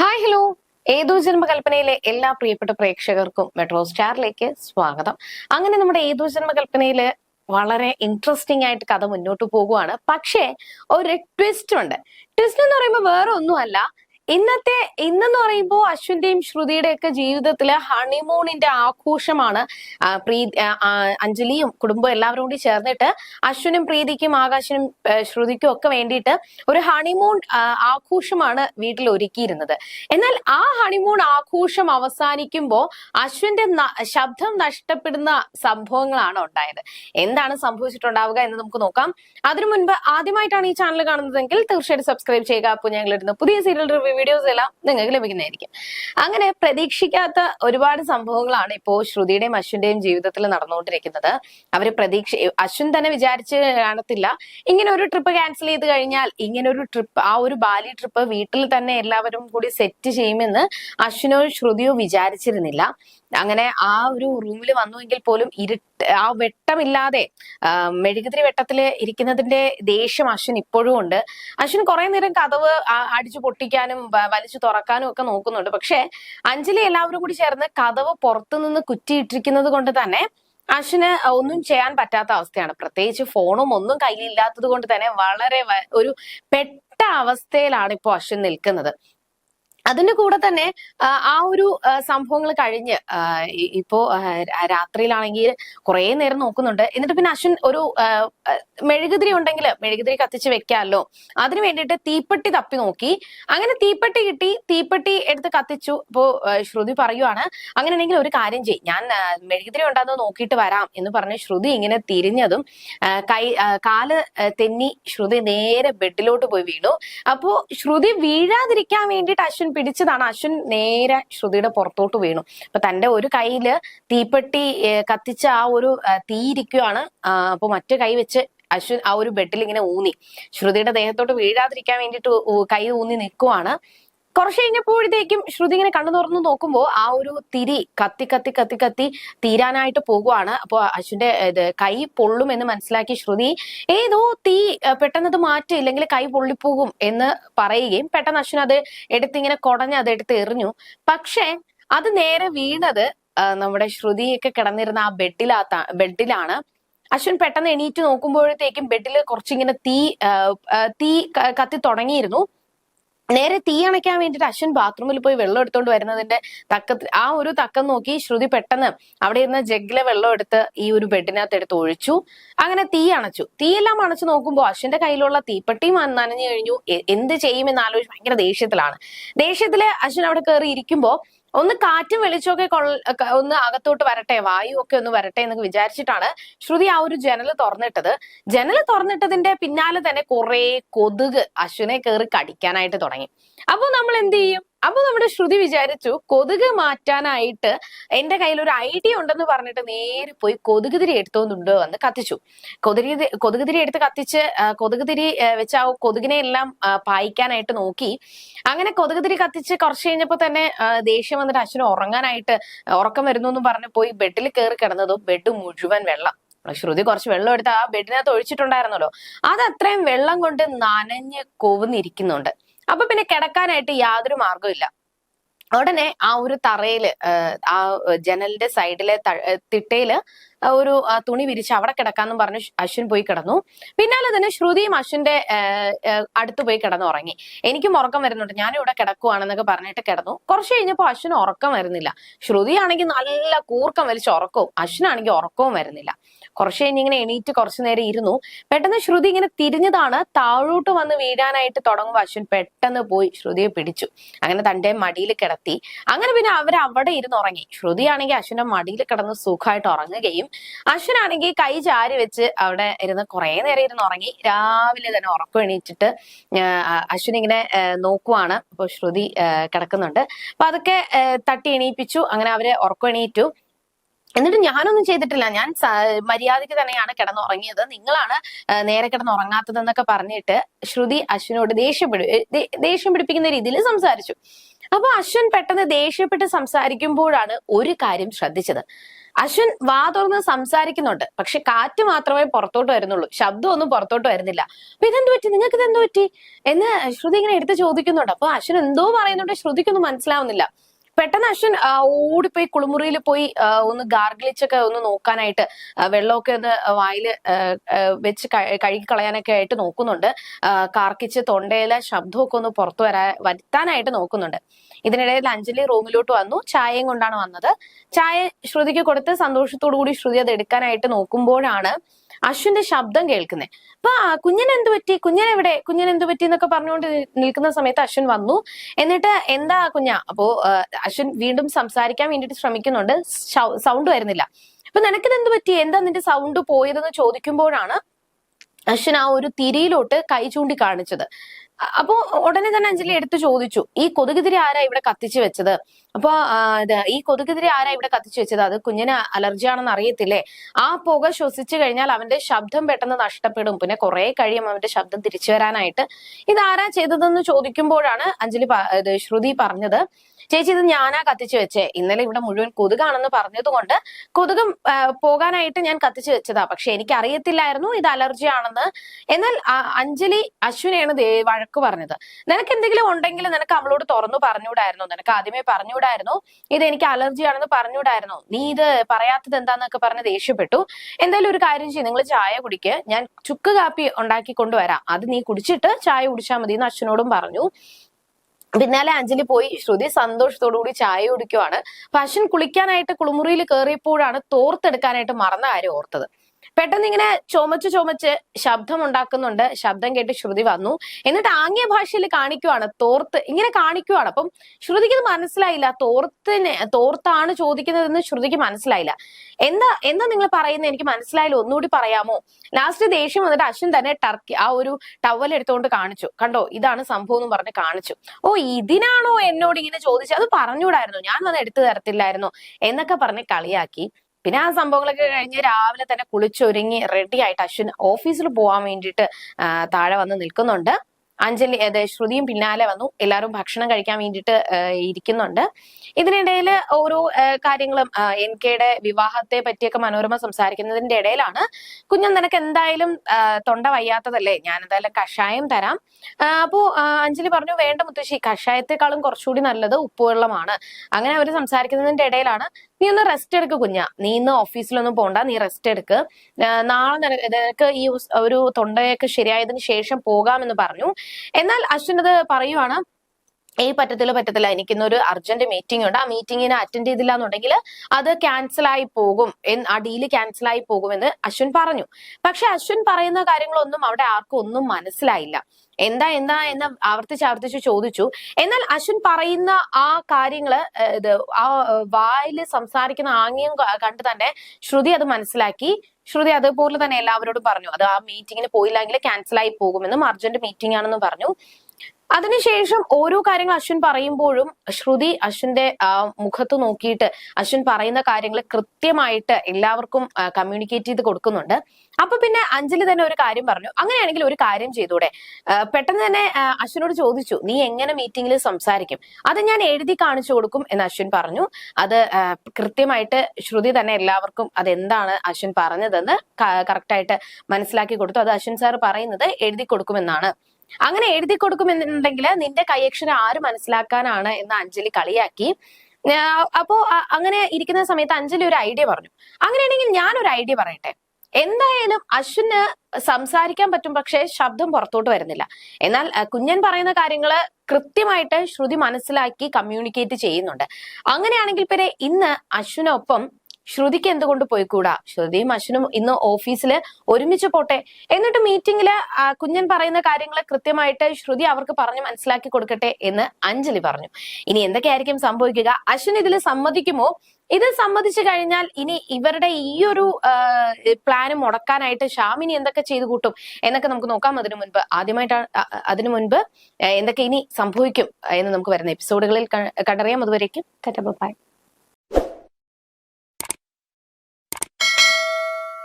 Hi hello ഏതോ ജന്മകൽപ്പനയിലെ എല്ലാ പ്രിയപ്പെട്ട പ്രേക്ഷകർക്കും മെട്രോ സ്റ്റാറിലേക്ക് സ്വാഗതം. അങ്ങനെ നമ്മുടെ ഏതോ ജന്മകൽപ്പനയിൽ വളരെ ഇൻട്രസ്റ്റിംഗ് ആയിട്ട് കഥ മുന്നോട്ട് പോകുവാണ്. പക്ഷേ ഒരു ട്വിസ്റ്റ് ഉണ്ട്. ട്വിസ്റ്റ് എന്ന് പറയുമ്പോൾ വേറെ ഒന്നുമല്ല ഇന്നത്തെ ഇന്നെന്ന് പറയുമ്പോൾ അശ്വിന്റെയും ശ്രുതിയുടെ ഒക്കെ ജീവിതത്തിലെ ഹണിമൂണിന്റെ ആഘോഷമാണ്. പ്രീ അഞ്ജലിയും കുടുംബവും എല്ലാവരും കൂടി ചേർന്നിട്ട് അശ്വിനും പ്രീതിക്കും ആകാശിനും ശ്രുതിക്കും ഒക്കെ വേണ്ടിയിട്ട് ഒരു ഹണിമൂൺ ആഘോഷമാണ് വീട്ടിൽ ഒരുക്കിയിരുന്നത്. എന്നാൽ ആ ഹണിമൂൺ ആഘോഷം അവസാനിക്കുമ്പോൾ അശ്വിന്റെ ശബ്ദം നഷ്ടപ്പെടുന്ന സംഭവങ്ങളാണ് ഉണ്ടായത്. എന്താണ് സംഭവിച്ചിട്ടുണ്ടാവുക എന്ന് നമുക്ക് നോക്കാം. അതിനു മുൻപ് ആദ്യമായിട്ടാണ് ഈ ചാനൽ കാണുന്നതെങ്കിൽ തീർച്ചയായിട്ടും സബ്സ്ക്രൈബ് ചെയ്യുക. അപ്പോൾ ഞങ്ങൾ ഇടുന്ന പുതിയ സീരിയൽ റിവ്യൂ വീഡിയോസ് എല്ലാം നിങ്ങൾക്ക് ലഭിക്കുന്നതായിരിക്കും. അങ്ങനെ പ്രതീക്ഷിക്കാത്ത ഒരുപാട് സംഭവങ്ങളാണ് ഇപ്പോൾ ശ്രുതിയുടെയും അശ്വിന്റെയും ജീവിതത്തിൽ നടന്നുകൊണ്ടിരിക്കുന്നത്. അവർ പ്രതീക്ഷ അശ്വിൻ തന്നെ വിചാരിച്ച് കാണത്തില്ല. ഇങ്ങനെ ഒരു ട്രിപ്പ് ക്യാൻസൽ ചെയ്ത് കഴിഞ്ഞാൽ ഇങ്ങനെ ഒരു ട്രിപ്പ് ആ ഒരു ബാലി ട്രിപ്പ് വീട്ടിൽ തന്നെ എല്ലാവരും കൂടി സെറ്റ് ചെയ്യുമെന്ന് അശ്വിനോ ശ്രുതിയോ വിചാരിച്ചിരുന്നില്ല. അങ്ങനെ ആ ഒരു റൂമിൽ വന്നുവെങ്കിൽ പോലും ഇരുട്ട് ആ വെട്ടമില്ലാതെ മെഴുകുതിരി വെട്ടത്തിൽ ഇരിക്കുന്നതിന്റെ ദേഷ്യം അശ്വിൻ ഇപ്പോഴും ഉണ്ട്. അശ്വിൻ കുറെ നേരം കഥവ് അടിച്ചു പൊട്ടിക്കാനും വലിച്ചു തുറക്കാനും ഒക്കെ നോക്കുന്നുണ്ട്. പക്ഷെ അഞ്ജലി എല്ലാവരും കൂടി ചേർന്ന് കഥവ് പുറത്തുനിന്ന് കുറ്റിയിട്ടിരിക്കുന്നത് കൊണ്ട് തന്നെ അശ്വിന് ഒന്നും ചെയ്യാൻ പറ്റാത്ത അവസ്ഥയാണ്. പ്രത്യേകിച്ച് ഫോണും ഒന്നും കയ്യിലില്ലാത്തത് കൊണ്ട് തന്നെ വളരെ ഒരു പെട്ട അവസ്ഥയിലാണ് ഇപ്പോൾ അശ്വിൻ നിൽക്കുന്നത്. അതിന്റെ കൂടെ തന്നെ ആ, ഒരു സംഭവങ്ങൾ കഴിഞ്ഞ് ഇപ്പോ രാത്രിയിലാണെങ്കിൽ കുറെ നേരം നോക്കുന്നുണ്ട്. എന്നിട്ട് പിന്നെ അശ്വിൻ ഒരു മെഴുകുതിരി ഉണ്ടെങ്കിൽ മെഴുകുതിരി കത്തിച്ച് വെക്കാമല്ലോ അതിന് വേണ്ടിയിട്ട് തീപ്പെട്ടി തപ്പി നോക്കി. അങ്ങനെ തീപ്പെട്ടി കിട്ടി തീപ്പെട്ടി എടുത്ത് കത്തിച്ചു. ഇപ്പോ ശ്രുതി പറയുവാണ് അങ്ങനെയാണെങ്കിൽ ഒരു കാര്യം ചെയ്യും. ഞാൻ മെഴുകുതിരി ഉണ്ടാകുന്ന നോക്കിയിട്ട് വരാം എന്ന് പറഞ്ഞ് ശ്രുതി ഇങ്ങനെ തിരിഞ്ഞതും കൈ കാൽ തെന്നി ശ്രുതി നേരെ ബെഡിലോട്ട് പോയി വീണു. അപ്പോ ശ്രുതി വീഴാതിരിക്കാൻ വേണ്ടിയിട്ട് അശ്വിൻ പിടിച്ചതാണ്. അശ്വിൻ നേരെ ശ്രുതിയുടെ പുറത്തോട്ട് വീണു. അപ്പൊ തന്റെ ഒരു കയ്യിൽ തീപ്പെട്ടി കത്തിച്ച ആ ഒരു തീയിരിക്കുകയാണ് അപ്പൊ മറ്റു കൈ വെച്ച് അശ്വിൻ ആ ഒരു ബെഡിൽ ഇങ്ങനെ ഊന്നി. ശ്രുതിയുടെ ദേഹത്തോട്ട് വീഴാതിരിക്കാൻ വേണ്ടിയിട്ട് കൈ ഊന്നി നിൽക്കുവാണ്. കുറച്ച് കഴിഞ്ഞപ്പോഴത്തേക്കും ശ്രുതി ഇങ്ങനെ കണ്ണു തുറന്നു നോക്കുമ്പോൾ ആ ഒരു തിരി കത്തി കത്തി കത്തി കത്തി തീരാനായിട്ട് പോകുവാണ്. അപ്പോൾ അശ്വിന്റെ ഇത് കൈ പൊള്ളും എന്ന് മനസ്സിലാക്കി ശ്രുതി ഏതോ തീ പെട്ടെന്ന് അത് മാറ്റി ഇല്ലെങ്കിൽ കൈ പൊള്ളിപ്പോകും എന്ന് പറയുകയും പെട്ടെന്ന് അശ്വിൻ അത് എടുത്തിങ്ങനെ കുടഞ്ഞ് അത് എടുത്ത് എറിഞ്ഞു. പക്ഷേ അത് നേരെ വീണത് നമ്മുടെ ശ്രുതിയൊക്കെ കിടന്നിരുന്ന ആ ബെഡിലാത്ത ബെഡിലാണ്. അശ്വിൻ പെട്ടെന്ന് എണീറ്റ് നോക്കുമ്പോഴത്തേക്കും ബെഡിൽ കുറച്ചിങ്ങനെ തീ തീ കത്തി തുടങ്ങിയിരുന്നു. നേരെ തീ അണയ്ക്കാൻ വേണ്ടിയിട്ട് അശ്വിൻ ബാത്റൂമിൽ പോയി വെള്ളം എടുത്തോണ്ട് വരുന്നതിന്റെ തക്ക ആ ഒരു തക്കം നോക്കി ശ്രുതി പെട്ടെന്ന് അവിടെ ഇരുന്ന ജഗ്ഗിലെ വെള്ളം എടുത്ത് ഈ ഒരു ബെഡിനകത്ത് എടുത്ത് ഒഴിച്ചു. അങ്ങനെ തീ അണച്ചു. തീയെല്ലാം അണച്ചു നോക്കുമ്പോൾ അശ്വിന്റെ കയ്യിലുള്ള തീപ്പെട്ടി മ- നനഞ്ഞു കഴിഞ്ഞു. എന്ത് ചെയ്യുമെന്ന് ആലോചിച്ച് ഭയങ്കര ദേഷ്യത്തിലാണ്. ദേഷ്യത്തിൽ അശ്വിൻ അവിടെ കയറി ഇരിക്കുമ്പോ ഒന്ന് കാറ്റും വെളിച്ചമൊക്കെ ഒന്ന് അകത്തോട്ട് വരട്ടെ വായു ഒക്കെ ഒന്ന് വരട്ടെ എന്നൊക്കെ വിചാരിച്ചിട്ടാണ് ശ്രുതി ആ ഒരു ജനൽ തുറന്നിട്ടത്. ജനൽ തുറന്നിട്ടതിന്റെ പിന്നാലെ തന്നെ കുറെ കൊതുക് അശ്വിനെ കയറി കടിക്കാനായിട്ട് തുടങ്ങി. അപ്പൊ നമ്മൾ എന്ത് ചെയ്യും? അപ്പൊ നമ്മുടെ ശ്രുതി വിചാരിച്ചു കൊതുക് മാറ്റാനായിട്ട് എന്റെ കയ്യിൽ ഒരു ഐഡിയ ഉണ്ടെന്ന് പറഞ്ഞിട്ട് നേരെ പോയി കൊതുകുതിരി എടുത്തോന്നുണ്ട് വന്ന് കത്തിച്ചു. കൊതുകി കൊതുകുതിരി എടുത്ത് കത്തിച്ച് കൊതുക് ആ, വെച്ച് ആ കൊതുകിനെ എല്ലാം പായിക്കാനായിട്ട് നോക്കി. അങ്ങനെ കൊതുകുതിരി കത്തിച്ച് കുറച്ച് കഴിഞ്ഞപ്പോ തന്നെ ദേഷ്യം വന്നിട്ട് അച്ഛന് ഉറങ്ങാനായിട്ട് ഉറക്കം വരുന്നു എന്ന് പറഞ്ഞ് പോയി ബെഡിൽ കയറി കിടന്നതും ബെഡ് മുഴുവൻ വെള്ളം. ശ്രുതി കുറച്ച് വെള്ളം എടുത്ത് ആ ബെഡിനകത്ത് ഒഴിച്ചിട്ടുണ്ടായിരുന്നല്ലോ. അത് അത്രയും വെള്ളം കൊണ്ട് നനഞ്ഞ് കൊവുന്നിരിക്കുന്നുണ്ട്. അപ്പൊ പിന്നെ കിടക്കാനായിട്ട് യാതൊരു മാർഗവും ഉടനെ ആ ഒരു തറയിൽ ആ, ജനലിന്റെ സൈഡിലെ തിട്ടയിൽ ഒരു തുണി വിരിച്ച് അവിടെ കിടക്കാന്ന് പറഞ്ഞ് അശ്വിൻ പോയി കിടന്നു. പിന്നാലെ തന്നെ ശ്രുതിയും അശ്വിന്റെ അടുത്ത് പോയി കിടന്നു ഉറങ്ങി. എനിക്കും ഉറക്കം വരുന്നുണ്ട്. ഞാനിവിടെ കിടക്കുവാണെന്നൊക്കെ പറഞ്ഞിട്ട് കിടന്നു. കുറച്ച് കഴിഞ്ഞപ്പോൾ അശ്വിന് ഉറക്കം വരുന്നില്ല. ശ്രുതി ആണെങ്കിൽ നല്ല കൂർക്കം വലിച്ച് ഉറക്കവും അശ്വിനാണെങ്കിൽ ഉറക്കവും വരുന്നില്ല. കുറച്ച് കഴിഞ്ഞ് ഇങ്ങനെ എണീറ്റ് കുറച്ചു നേരം ഇരുന്നു. പെട്ടെന്ന് ശ്രുതി ഇങ്ങനെ തിരിഞ്ഞതാണ്. താഴോട്ട് വന്ന് വീഴാനായിട്ട് തുടങ്ങുമ്പോൾ അശ്വിൻ പെട്ടെന്ന് പോയി ശ്രുതിയെ പിടിച്ചു. അങ്ങനെ തന്റെ മടിയിൽ കിടത്തി. അങ്ങനെ പിന്നെ അവർ അവിടെ ഇരുന്ന് ഉറങ്ങി. ശ്രുതിയാണെങ്കിൽ അശ്വിന്റെ മടിയിൽ കിടന്ന് സുഖമായിട്ട് ഉറങ്ങുകയും അശ്വിനാണെങ്കിൽ കൈ ചാരി വെച്ച് അവിടെ ഇരുന്ന് കുറെ നേരം ഇരുന്ന് ഉറങ്ങി. രാവിലെ തന്നെ ഉറക്കം എണീറ്റിട്ട് അശ്വിൻ ഇങ്ങനെ നോക്കുവാണ്. അപ്പോൾ ശ്രുതി കിടക്കുന്നുണ്ട്. അപ്പൊ അതൊക്കെ തട്ടി എണീപ്പിച്ചു. അങ്ങനെ അവരെ ഉറക്കം എണീറ്റു. എന്നിട്ട് ഞാനൊന്നും ചെയ്തിട്ടില്ല. ഞാൻ മര്യാദയ്ക്ക് തന്നെയാണ് കിടന്നുറങ്ങിയത്. നിങ്ങളാണ് നേരെ കിടന്നുറങ്ങാത്തതെന്നൊക്കെ പറഞ്ഞിട്ട് ശ്രുതി അശ്വിനോട് ദേഷ്യപ്പെടു ദേഷ്യം പിടിപ്പിക്കുന്ന രീതിയിൽ സംസാരിച്ചു. അപ്പൊ അശ്വിൻ പെട്ടെന്ന് ദേഷ്യപ്പെട്ട് സംസാരിക്കുമ്പോഴാണ് ഒരു കാര്യം ശ്രദ്ധിച്ചത്. അശ്വിൻ വാ തുറന്ന് സംസാരിക്കുന്നുണ്ട്. പക്ഷെ കാറ്റ് മാത്രമേ പുറത്തോട്ട് വരുന്നുള്ളൂ. ശബ്ദമൊന്നും പുറത്തോട്ട് വരുന്നില്ല. അപ്പൊ ഇതെന്ത് പറ്റി? നിങ്ങൾക്ക് ഇതെന്ത് പറ്റി? എന്ന് ശ്രുതി ഇങ്ങനെ എടുത്ത് ചോദിക്കുന്നുണ്ട്. അപ്പൊ അശ്വിൻ എന്തോ പറയുന്നുണ്ട്. ശ്രുതിക്കൊന്നും മനസ്സിലാവുന്നില്ല. പെട്ടെന്ന് അശ്വൻ ഓടിപ്പോയി കുളിമുറിയിൽ പോയി ഒന്ന് ഗാർഗിളിച്ചൊക്കെ ഒന്ന് നോക്കാനായിട്ട് വെള്ളമൊക്കെ ഒന്ന് ആ, വെച്ച് കഴി- കഴുകി കളയാനൊക്കെ ആയിട്ട് നോക്കുന്നുണ്ട്. കാർക്കിച്ച് തൊണ്ടയിലെ ശബ്ദമൊക്കെ ഒന്ന് പുറത്തു വരാ വരുത്താനായിട്ട് നോക്കുന്നുണ്ട്. ഇതിനിടയിൽ അഞ്ജലി റൂമിലോട്ട് വന്നു. ചായയും കൊണ്ടാണ് വന്നത്. ചായ ശ്രുതിക്ക് കൊടുത്ത് സന്തോഷത്തോടു കൂടി ശ്രുതി അത് എടുക്കാനായിട്ട് നോക്കുമ്പോഴാണ് അശ്വിന്റെ ശബ്ദം കേൾക്കുന്നത് അപ്പൊ ആ, കുഞ്ഞിന് എന്ത് പറ്റി? കുഞ്ഞൻ എവിടെ? കുഞ്ഞിന് എന്ത് പറ്റി എന്നൊക്കെ പറഞ്ഞുകൊണ്ട് നിൽക്കുന്ന സമയത്ത് അശ്വിൻ വന്നു. എന്നിട്ട് എന്താ കുഞ്ഞ? അപ്പോ അശ്വിൻ വീണ്ടും സംസാരിക്കാൻ വേണ്ടിട്ട് ശ്രമിക്കുന്നുണ്ട്. സൗണ്ട് വരുന്നില്ല. അപ്പൊ നിനക്കിത് എന്ത് പറ്റി? എന്താ നിന്റെ സൗണ്ട് പോയതെന്ന് ചോദിക്കുമ്പോഴാണ് അശ്വിൻ ആ ഒരു തിരിയിലോട്ട് കൈ ചൂണ്ടി കാണിച്ചത്. അപ്പോ ഉടനെ തന്നെ അഞ്ജലി എടുത്തു ചോദിച്ചു ഈ കൊതുകുതിരി ആരാ ഇവിടെ കത്തിച്ചു വെച്ചത്? അപ്പൊ ഈ കൊതുകുതിരി ആരാ ഇവിടെ കത്തിച്ചു വെച്ചത്? അത് കുഞ്ഞിന് അലർജി ആണെന്ന് അറിയത്തില്ലേ? ആ പുക ശ്വസിച്ചു കഴിഞ്ഞാൽ അവന്റെ ശബ്ദം പെട്ടെന്ന് നഷ്ടപ്പെടും. പിന്നെ കുറെ കഴിയും അവന്റെ ശബ്ദം തിരിച്ചു വരാനായിട്ട്. ഇത് ആരാ ചെയ്തതെന്ന് ചോദിക്കുമ്പോഴാണ് അഞ്ജലി ശ്രുതി പറഞ്ഞത് ചേച്ചി ഇത് ഞാനാ കത്തിച്ചു വെച്ചേ. ഇന്നലെ ഇവിടെ മുഴുവൻ കൊതുകാണെന്ന് പറഞ്ഞതുകൊണ്ട് കൊതുകും പോകാനായിട്ട് ഞാൻ കത്തിച്ചു വെച്ചതാ. പക്ഷെ എനിക്ക് അറിയത്തില്ലായിരുന്നു ഇത് അലർജി ആണെന്ന് എന്നാൽ അഞ്ജലി അശ്വിനെയാണ് വഴക്ക് പറഞ്ഞത്. നിനക്ക് എന്തെങ്കിലും ഉണ്ടെങ്കിൽ നിനക്ക് അവളോട് തുറന്നു പറഞ്ഞുകൂടായിരുന്നു. നിനക്ക് ആദ്യമേ പറഞ്ഞുകൂടായിരുന്നു. ഇത് എനിക്ക് അലർജി ആണെന്ന് പറഞ്ഞുകൂടായിരുന്നു. നീ ഇത് പറയാത്തത് എന്താന്നൊക്കെ പറഞ്ഞ് ദേഷ്യപ്പെട്ടു. എന്തായാലും ഒരു കാര്യം ചെയ്യും. നിങ്ങൾ ചായ കുടിക്ക്. ഞാൻ ചുക്ക് കാപ്പി ഉണ്ടാക്കി കൊണ്ടുവരാം. അത് നീ കുടിച്ചിട്ട് ചായ കുടിച്ചാൽ മതി എന്ന് അച്ഛനോടും പറഞ്ഞു. പിന്നാലെ അഞ്ജലി പോയി. ശ്രുതി സന്തോഷത്തോടു കൂടി ചായ കുടിക്കുവാണ്. പശൻ കുളിക്കാനായിട്ട് കുളിമുറിയിൽ കയറിയപ്പോഴാണ് തോർത്തെടുക്കാനായിട്ട് മറന്ന കാര്യം ഓർത്തത്. പെട്ടെന്ന് ഇങ്ങനെ ചുമച്ച് ചുമച്ച് ശബ്ദം ഉണ്ടാക്കുന്നുണ്ട് ശബ്ദം കേട്ട് ശ്രുതി വന്നു. എന്നിട്ട് ആംഗ്യ ഭാഷയിൽ കാണിക്കുവാണ് തോർത്ത്. ഇങ്ങനെ കാണിക്കുവാണ്. അപ്പം ശ്രുതിക്ക് ഇത് മനസ്സിലായില്ല. തോർത്തിന് തോർത്താണ് ചോദിക്കുന്നതെന്ന് ശ്രുതിക്ക് മനസ്സിലായില്ല. എന്താ എന്താ നിങ്ങൾ പറയുന്നത്? എനിക്ക് മനസ്സിലായില്ല. ഒന്നുകൂടി പറയാമോ? ലാസ്റ്റ് ദേഷ്യം വന്നിട്ട് അശ്വിൻ തന്നെ ടർക്കി ആ ഒരു ടവൽ എടുത്തുകൊണ്ട് കാണിച്ചു. കണ്ടോ? ഇതാണ് സംഭവം എന്ന് പറഞ്ഞ് കാണിച്ചു. ഓ ഇതിനാണോ എന്നോട് ഇങ്ങനെ ചോദിച്ചത്? അത് പറഞ്ഞുകൂടായിരുന്നു. ഞാൻ വന്ന് എടുത്തു തരത്തില്ലായിരുന്നു. എന്നൊക്കെ പറഞ്ഞ് കളിയാക്കി. പിന്നെ ആ സംഭവങ്ങളൊക്കെ കഴിഞ്ഞ് രാവിലെ തന്നെ കുളിച്ചൊരുങ്ങി റെഡി ആയിട്ട് അശ്വിൻ ഓഫീസിൽ പോകാൻ വേണ്ടിയിട്ട് താഴെ വന്ന് നിൽക്കുന്നുണ്ട്. അഞ്ജലി അതെ ശ്രുതിയും പിന്നാലെ വന്നു. എല്ലാവരും ഭക്ഷണം കഴിക്കാൻ വേണ്ടിയിട്ട് ഇരിക്കുന്നുണ്ട്. ഇതിനിടയിൽ ഓരോ കാര്യങ്ങളും എൻ കെയുടെ വിവാഹത്തെ പറ്റിയൊക്കെ മനോരമ സംസാരിക്കുന്നതിന്റെ ഇടയിലാണ്. കുഞ്ഞൻ നിനക്ക് എന്തായാലും തൊണ്ട വയ്യാത്തതല്ലേ? ഞാൻ എന്തായാലും കഷായം തരാം. അപ്പോ അഞ്ജലി പറഞ്ഞു വേണ്ട മുത്തശ്ശി കഷായത്തെക്കാളും കുറച്ചുകൂടി നല്ലത് ഉപ്പുവെള്ളമാണ്. അങ്ങനെ അവർ സംസാരിക്കുന്നതിന്റെ ഇടയിലാണ്. നീ ഒന്ന് റെസ്റ്റ് എടുക്ക് കുഞ്ഞ. നീ ഇന്ന് ഓഫീസിലൊന്നും പോണ്ട. നീ റെസ്റ്റ് എടുക്ക്. നാളെ നിന- നിനക്ക് ഈ ഒരു തൊണ്ടയൊക്കെ ശരിയായതിനു ശേഷം പോകാമെന്ന് പറഞ്ഞു. എന്നാൽ അശ്വിൻ അത് പറയുവാണ് ഏയ് പറ്റത്തില്ല പറ്റത്തില്ല. എനിക്കിന്നൊരു അർജന്റ് മീറ്റിംഗ് ഉണ്ട്. ആ മീറ്റിംഗിന് അറ്റൻഡ് ചെയ്തില്ല എന്നുണ്ടെങ്കിൽ അത് ക്യാൻസൽ ആയി പോകും. ആ ഡീൽ ക്യാൻസൽ ആയി പോകുമെന്ന് അശ്വിൻ പറഞ്ഞു. പക്ഷെ അശ്വിൻ പറയുന്ന കാര്യങ്ങളൊന്നും അവിടെ ആർക്കും ഒന്നും മനസ്സിലായില്ല. എന്താ എന്താ എന്ന് ആവർത്തിച്ച് ആവർത്തിച്ച് ചോദിച്ചു. എന്നാൽ അശ്വിൻ പറയുന്ന ആ കാര്യങ്ങൾ ഇത് ആ വായിൽ സംസാരിക്കുന്ന ആംഗ്യം കണ്ട് തന്നെ ശ്രുതി അത് മനസ്സിലാക്കി. ശ്രുതി അതുപോലെ തന്നെ എല്ലാവരോടും പറഞ്ഞു. അത് ആ മീറ്റിങ്ങിന് പോയില്ലെങ്കിൽ ക്യാൻസൽ ആയി പോകുമെന്നും അർജന്റ് മീറ്റിംഗ് ആണെന്നും പറഞ്ഞു. അതിനുശേഷം ഓരോ കാര്യങ്ങൾ അശ്വിൻ പറയുമ്പോഴും ശ്രുതി അശ്വിന്റെ മുഖത്ത് നോക്കിയിട്ട് അശ്വിൻ പറയുന്ന കാര്യങ്ങൾ കൃത്യമായിട്ട് എല്ലാവർക്കും കമ്മ്യൂണിക്കേറ്റ് ചെയ്ത് കൊടുക്കുന്നുണ്ട്. അപ്പൊ പിന്നെ അഞ്ജലി തന്നെ ഒരു കാര്യം പറഞ്ഞു. അങ്ങനെയാണെങ്കിൽ ഒരു കാര്യം ചെയ്തൂടെ? പെട്ടെന്ന് തന്നെ അശ്വിനോട് ചോദിച്ചു നീ എങ്ങനെ മീറ്റിംഗിൽ സംസാരിക്കും? അത് ഞാൻ എഴുതി കാണിച്ചു കൊടുക്കും എന്ന് അശ്വിൻ പറഞ്ഞു. അത് കൃത്യമായിട്ട് ശ്രുതി തന്നെ എല്ലാവർക്കും അതെന്താണ് അശ്വിൻ പറഞ്ഞതെന്ന് കറക്റ്റായിട്ട് മനസ്സിലാക്കി കൊടുത്തു. അത് അശ്വിൻ സാർ പറയുന്നത് എഴുതി കൊടുക്കുമെന്നാണ്. അങ്ങനെ എഴുതി കൊടുക്കുമെന്നുണ്ടെങ്കിൽ നിന്റെ കൈയക്ഷരം ആര് മനസ്സിലാക്കാനാണ് എന്ന് അഞ്ജലി കളിയാക്കി. അപ്പോ അങ്ങനെ ഇരിക്കുന്ന സമയത്ത് അഞ്ജലി ഒരു ഐഡിയ പറഞ്ഞു. അങ്ങനെയാണെങ്കിൽ ഞാൻ ഒരു ഐഡിയ പറയട്ടെ. എന്തായാലും അശ്വിന് സംസാരിക്കാൻ പറ്റും പക്ഷേ ശബ്ദം പുറത്തോട്ട് വരുന്നില്ല. എന്നാൽ കുഞ്ഞൻ പറയുന്ന കാര്യങ്ങൾ കൃത്യമായിട്ട് ശ്രുതി മനസ്സിലാക്കി കമ്മ്യൂണിക്കേറ്റ് ചെയ്യുന്നുണ്ട്. അങ്ങനെയാണെങ്കിൽ പിന്നെ ഇന്ന് അശ്വിനൊപ്പം ശ്രുതിക്ക് എന്തുകൊണ്ട് പോയിക്കൂടാ? ശ്രുതിയും അശ്വനും ഇന്ന് ഓഫീസിൽ ഒരുമിച്ച് പോട്ടെ. എന്നിട്ട് മീറ്റിംഗിൽ കുഞ്ഞൻ പറയുന്ന കാര്യങ്ങൾ കൃത്യമായിട്ട് ശ്രുതി അവർക്ക് പറഞ്ഞ് മനസ്സിലാക്കി കൊടുക്കട്ടെ എന്ന് അഞ്ജലി പറഞ്ഞു. ഇനി എന്തൊക്കെയായിരിക്കും സംഭവിക്കുക? അശ്വൻ ഇതിൽ സമ്മതിക്കുമോ? ഇത് സമ്മതിച്ചു കഴിഞ്ഞാൽ ഇനി ഇവരുടെ ഈ ഒരു പ്ലാന് മുടക്കാനായിട്ട് ഷാമിനി എന്തൊക്കെ ചെയ്തു കൂട്ടും എന്നൊക്കെ നമുക്ക് നോക്കാം അതിനു മുൻപ്. ആദ്യമായിട്ടാണ് അതിനു മുൻപ് എന്തൊക്കെ ഇനി സംഭവിക്കും എന്ന് നമുക്ക് വരുന്ന എപ്പിസോഡുകളിൽ കണ്ടറിയാം. അതുവരേക്കും ബൈ.